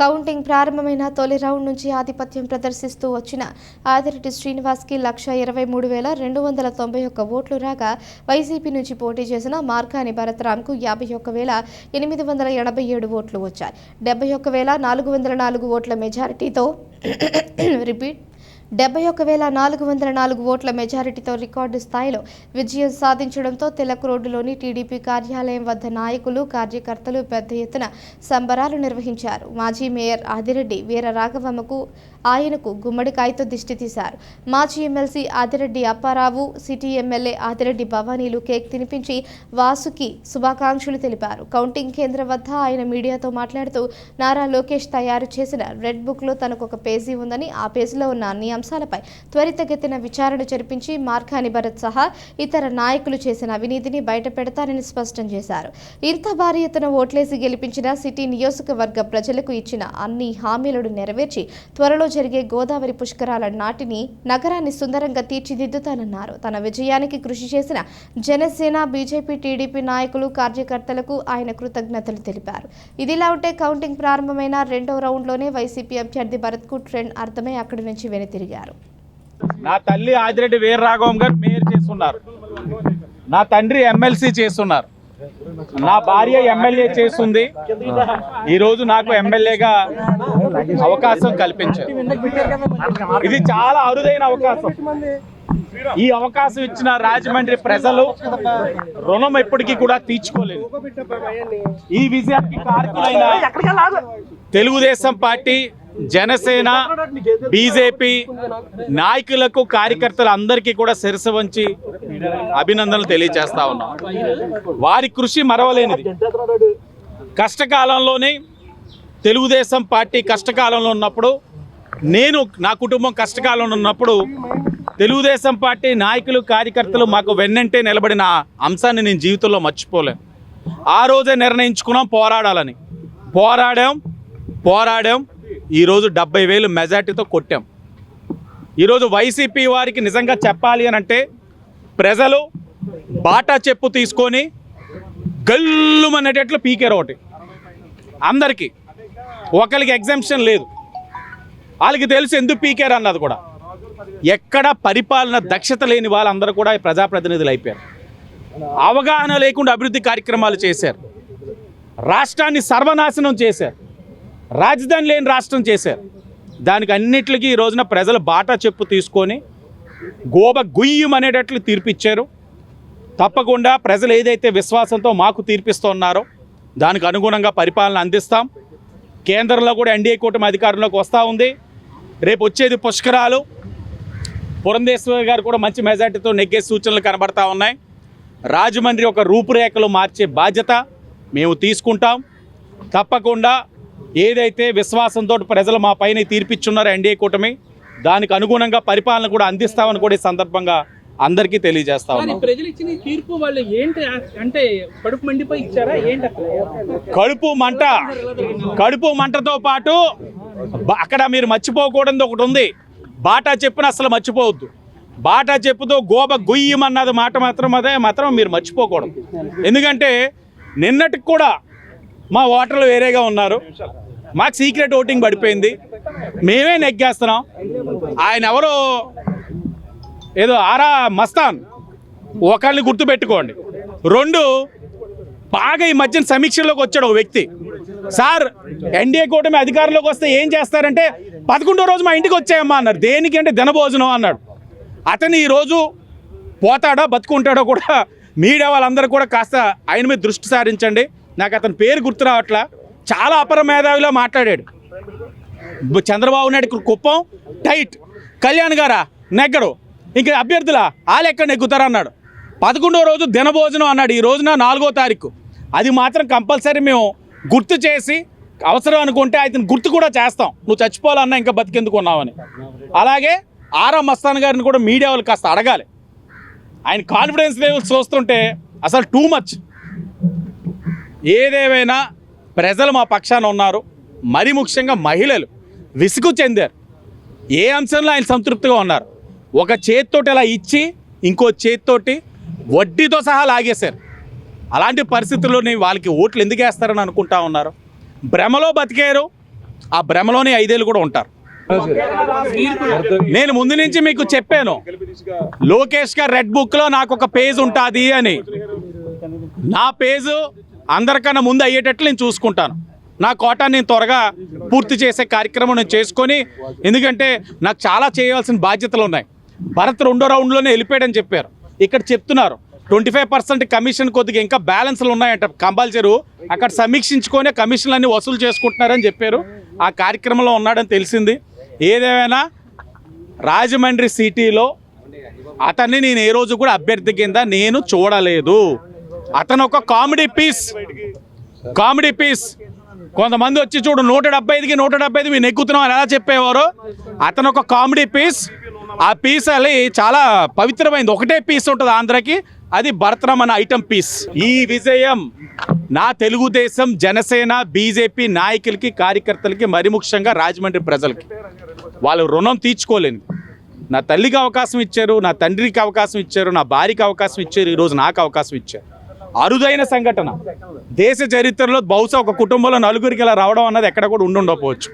Counting ప్రారంభమైన తొలి round నుంచి ఆధిపత్యం ప్రదర్శిస్తూ వచ్చిన ఆదిరెడ్డి శ్రీనివాస్కి లక్ష ఇరవై మూడు వేల రెండు వందల తొంభై ఒక్క ఓట్లు రాగా వైసీపీ నుంచి పోటీ చేసిన మార్కాని భరత్రామ్కు యాభై ఒక్క వేల ఎనిమిది వందల ఎనభై ఏడు ఓట్లు వచ్చాయి. డెబ్బై ఒక్క వేల నాలుగు వందల నాలుగు ఓట్ల మెజారిటీతో రిపీట్ డెబ్బై ఒక వేల నాలుగు వందల నాలుగు ఓట్ల మెజారిటీతో రికార్డు స్థాయిలో విజయం సాధించడంతో తిలక్ రోడ్డులోని టీడీపీ కార్యాలయం వద్ద నాయకులు కార్యకర్తలు పెద్ద ఎత్తున సంబరాలు నిర్వహించారు. మాజీ మేయర్ ఆదిరెడ్డి వీర రాఘవమ్మకు ఆయనకు గుమ్మడికాయతో దిష్టి తీశారు. మాజీ MLC Adireddy Apparao city MLA Adireddy భవానీలు cake తినిపించి వాసుకి శుభాకాంక్షలు తెలిపారు. కౌంటింగ్ కేంద్రం వద్ద ఆయన మీడియాతో మాట్లాడుతూ నారా లోకేష్ తయారు చేసిన రెడ్ బుక్లో తనకు ఒక పేజీ ఉందని ఆ పేజీలో ఉన్న అన్ని అంశాలపై త్వరితగతిన విచారణ జరిపించి మార్కాని భరత్ సహా ఇతర నాయకులు చేసిన అవినీతిని బయటపెడతారని స్పష్టం చేశారు. ఇంత భారీ ఎత్తున ఓట్లేసి గెలిపించిన సిటీ నియోజకవర్గ ప్రజలకు ఇచ్చిన అన్ని హామీలను నెరవేర్చి త్వరలో జరిగే గోదావరి పుష్కరాల నాటిని నగరాన్ని సుందరంగా తీర్చిదిద్దుతానన్నారు. తన విజయానికి కృషి చేసిన జనసేన బీజేపీ టీడీపీ నాయకులు కార్యకర్తలకు ఆయన కృతజ్ఞతలు తెలిపారు. ఇదిలా ఉంటే కౌంటింగ్ ప్రారంభమైన రెండో రౌండ్లోనే వైసీపీ అభ్యర్థి భరత్కు ట్రెండ్ అర్థమై అక్కడి నుంచి వెనుతిరిగారు నా తల్లి ఆదిరెడ్డి వీర రాఘవం గారు మేయర్ చేస్తున్నారు. నా తండ్రి ఎమ్మెల్సీ చేస్తున్నారు. నా భార్య ఎమ్మెల్యే చేస్తుంది. ఈ రోజు నాకు ఎమ్మెల్యేగా అవకాశం కల్పించారు. ఇది చాలా అరుదైన అవకాశం. ఈ అవకాశం ఇచ్చిన రాజమండ్రి ప్రజలు రుణం ఎప్పటికీ కూడా తీర్చుకోలేదు. ఈ విజయానికి కారకులైన తెలుగుదేశం పార్టీ జనసేన బీజేపీ నాయకులకు కార్యకర్తలు అందరికీ కూడా శిరస వంచి అభినందనలు తెలియజేస్తా ఉన్నాం. వారి కృషి మరవలేనిది. కష్టకాలంలోనే తెలుగుదేశం పార్టీ కష్టకాలంలో ఉన్నప్పుడు నేను నా కుటుంబం కష్టకాలంలో ఉన్నప్పుడు తెలుగుదేశం పార్టీ నాయకులు కార్యకర్తలు మాకు వెన్నంటే నిలబడిన అంశాన్ని నేను జీవితంలో మర్చిపోలేను ఆ రోజే నిర్ణయించుకున్నాం పోరాడాలని. పోరాడాం పోరాడాం ఈరోజు డెబ్బై వేలు మెజార్టీతో కొట్టాం. ఈరోజు వైసీపీ వారికి నిజంగా చెప్పాలి అని అంటే ప్రజలు బాటా చెప్పు తీసుకొని గల్లుమనేటట్లు పీకారు ఒకటి. అందరికీ ఒకరికి ఎగ్జామ్షన్ లేదు. వాళ్ళకి తెలుసు ఎందుకు పీకారు అన్నది కూడా. ఎక్కడ పరిపాలన దక్షత లేని వాళ్ళందరూ కూడా ప్రజాప్రతినిధులు అయిపోయారు. అవగాహన లేకుండా అభివృద్ధి కార్యక్రమాలు చేశారు. రాష్ట్రాన్ని సర్వనాశనం చేశారు. రాజధాని లేని రాష్ట్రం చేశారు. దానికి అన్నిటికీ ఈ రోజున ప్రజల బాట చెప్పు తీసుకొని గోబ గుయ్యం అనేటట్లు తీర్పిచ్చారు. తప్పకుండా ప్రజలు ఏదైతే విశ్వాసంతో మాకు తీర్పిస్తున్నారో దానికి అనుగుణంగా పరిపాలన అందిస్తాం. కేంద్రంలో కూడా ఎన్డీఏ కూటమి అధికారంలోకి వస్తూ ఉంది. రేపు వచ్చేది పుష్కరాలు. పురంధేశ్వరి గారు కూడా మంచి మెజార్టీతో నెగ్గే సూచనలు కనబడతా ఉన్నాయి. రాజమండ్రి ఒక రూపురేఖలు మార్చే బాధ్యత మేము తీసుకుంటాం. తప్పకుండా ఏదైతే విశ్వాసంతో ప్రజలు మా పైన తీర్పిచ్చున్నారో ఎన్డీఏ కూటమి దానికి అనుగుణంగా పరిపాలన కూడా అందిస్తామని కూడా ఈ సందర్భంగా అందరికీ తెలియజేస్తా తీర్పు వాళ్ళు ఏంటి అంటే కడుపు మండిపోయి ఇచ్చారా? ఏంటి కడుపు మంట కడుపు మంటతో పాటు అక్కడ మీరు మర్చిపోకూడదు ఒకటి ఉంది. బాటా చెప్పిన అసలు మర్చిపోవద్దు. బాటా చెప్పుతో గోబ గుయ్యమన్నది మాట మాత్రం అదే మాత్రం మీరు మర్చిపోకూడదు. ఎందుకంటే నిన్నటికి కూడా మా ఓటర్లు వేరేగా ఉన్నారు. మాకు సీక్రెట్ ఓటింగ్ పడిపోయింది. మేమే నెగ్గేస్తున్నాం. ఆయన ఎవరో ఏదో ఆరా మస్తాన్. ఒకళ్ళని గుర్తుపెట్టుకోండి. రెండు బాగా ఈ మధ్యన సమీక్షలోకి వచ్చాడు ఒక వ్యక్తి. సార్ ఎన్డీఏ కూటమి అధికారంలోకి వస్తే ఏం చేస్తారంటే పదకొండో రోజు మా ఇంటికి వచ్చాయమ్మా అన్నారు. దేనికి అంటే దినభోజనం అన్నాడు. అతను ఈరోజు పోతాడో బతుకుంటాడో కూడా మీడియా వాళ్ళందరూ కూడా కాస్త ఆయన మీద దృష్టి సారించండి. నాకు అతని పేరు గుర్తు రావట్లా. చాలా అపర మేధావిలో మాట్లాడాడు. చంద్రబాబు నాయుడు కుప్పం టైట్. కళ్యాణ్ గారా నెగ్గడు ఇంకా అభ్యర్థులా వాళ్ళు ఎక్కడ నెగ్గుతారు అన్నాడు. పదకొండో రోజు దినభోజనం అన్నాడు. ఈ రోజున నాలుగో తారీఖు. అది మాత్రం కంపల్సరీ మేము గుర్తు చేసి అవసరం అనుకుంటే అతను గుర్తు కూడా చేస్తాం. నువ్వు చచ్చిపోవాలన్నా ఇంకా బతికెందుకు ఉన్నావని. అలాగే ఆరా మస్తాన్ గారిని కూడా మీడియా వాళ్ళు కాస్త అడగాలి. ఆయన కాన్ఫిడెన్స్ లెవెల్స్ చూస్తుంటే అసలు టూ మచ్ ఏదేమైనా ప్రజలు మా పక్షాన ఉన్నారు. మరి ముఖ్యంగా మహిళలు విసుగు చెందారు. ఏ అంశంలో ఆయన సంతృప్తిగా ఉన్నారు? ఒక చేతితోటి అలా ఇచ్చి ఇంకో చేతితోటి వడ్డీతో సహా లాగేశారు. అలాంటి పరిస్థితుల్లోనే వాళ్ళకి ఓట్లు ఎందుకు వేస్తారని అనుకుంటా ఉన్నారు? భ్రమలో బతికారు. ఆ భ్రమలోనే ఐదేళ్ళు కూడా ఉంటారు. నేను ముందు నుంచి మీకు చెప్పాను లోకేష్ గారు రెడ్ బుక్లో నాకు ఒక పేజ్ ఉంటుంది అని. నా పేజు అందరికన్నా ముందు అయ్యేటట్లు నేను చూసుకుంటాను. నా కోటా నేను త్వరగా పూర్తి చేసే కార్యక్రమం నేను చేసుకొని ఎందుకంటే నాకు చాలా చేయవలసిన బాధ్యతలు ఉన్నాయి. భరత్ రెండో రౌండ్లోనే వెళ్ళిపోయాడని చెప్పారు. ఇక్కడ చెప్తున్నారు ట్వంటీ ఫైవ్ పర్సెంట్ కమిషన్ కొద్దిగా ఇంకా బ్యాలెన్స్లు ఉన్నాయంట. కంపల్సరీ అక్కడ సమీక్షించుకొని కమిషన్లు వసూలు చేసుకుంటున్నారని చెప్పారు. ఆ కార్యక్రమంలో ఉన్నాడని తెలిసింది. ఏదేమైనా రాజమండ్రి సిటీలో అతన్ని నేను ఏ రోజు కూడా అభ్యర్థి కింద నేను చూడలేదు. అతను ఒక కామెడీ పీస్. Comedy piece. కొంతమంది వచ్చి చూడు నూట డెబ్బై ఐదుకి నూట డెబ్బై ఐదు మీరు అని ఎలా చెప్పేవారు? అతను ఒక కామెడీ పీస్. ఆ పీస్ అది చాలా పవిత్రమైంది. ఒకటే పీస్ ఉంటుంది ఆంధ్రకి. అది భరతరం అనే ఐటమ్ పీస్. ఈ విజయం నా తెలుగుదేశం జనసేన బీజేపీ నాయకులకి కార్యకర్తలకి మరి ముఖ్యంగా రాజమండ్రి ప్రజలకి. వాళ్ళు రుణం తీర్చుకోలేని నా తల్లికి అవకాశం ఇచ్చారు నా తండ్రికి అవకాశం ఇచ్చారు నా భార్యకి అవకాశం ఇచ్చారు ఈరోజు నాకు అవకాశం ఇచ్చారు. అరుదైన సంఘటన. దేశ చరిత్రలో బహుశా ఒక కుటుంబంలో నలుగురికి ఇలా రావడం అన్నది ఎక్కడ కూడా ఉండుండకపోవచ్చు.